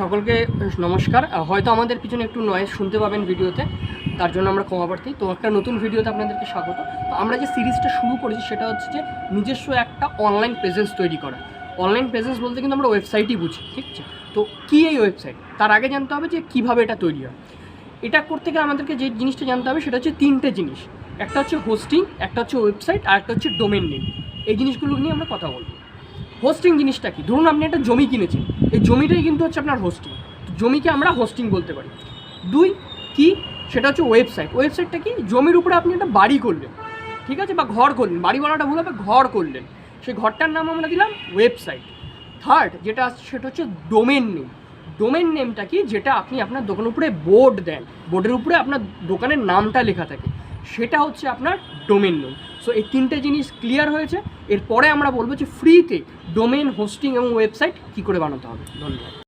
সকলকে নমস্কার। হয়তো আমাদের পিছনে একটু নয়েজ শুনতে পাবেন ভিডিওতে, তার জন্য আমরা ক্ষমা প্রার্থী তো একটা নতুন ভিডিওতে আপনাদেরকে স্বাগত। তো আমরা যে সিরিজটা শুরু করেছি, সেটা হচ্ছে যে নিজস্ব একটা অনলাইন প্রেজেন্স তৈরি করা। অনলাইন প্রেজেন্স বলতে কিন্তু আমরা ওয়েবসাইটই বুঝি, ঠিক আছে? তো কী এই ওয়েবসাইট তার আগে জানতে হবে যে কীভাবে এটা তৈরি হয়। এটা করতে গেলে আমাদেরকে যে জিনিসটা জানতে হবে, সেটা হচ্ছে তিনটে জিনিস। একটা হচ্ছে হোস্টিং একটা হচ্ছে ওয়েবসাইট আর একটা হচ্ছে ডোমেন নেম এই জিনিসগুলো নিয়ে আমরা কথা বলব। হোস্টিং জিনিসটা কি? ধরুন আপনি একটা জমি কিনেছেন। এই জমিটাই কিন্তু হচ্ছে আপনার হোস্টিং জমিকে আমরা হোস্টিং বলতে পারি। দুই, কি? সেটা হচ্ছে ওয়েবসাইট ওয়েবসাইটটা কি? জমির উপরে আপনি একটা বাড়ি করলেন। ঠিক আছে? বা ঘর করলেন। বাড়ি বলাটা ভুল হবে, ঘর করলেন। সেই ঘরটার নাম আমরা দিলাম ওয়েবসাইট থার্ড যেটা আসছে সেটা হচ্ছে ডোমেন নেম ডোমেন নেমটা কি? যেটা আপনি আপনার দোকানের উপরে বোর্ড দেন। বোর্ডের উপরে আপনার দোকানের নামটা লেখা থাকে। সেটা হচ্ছে আপনার ডোমেন নেম সো এই তিনটে জিনিস ক্লিয়ার হয়েছে। এরপরে আমরা বলব যে ফ্রিতে ডোমেন হোস্টিং এবং ওয়েবসাইট কী করে বানাতে হবে। ধন্যবাদ।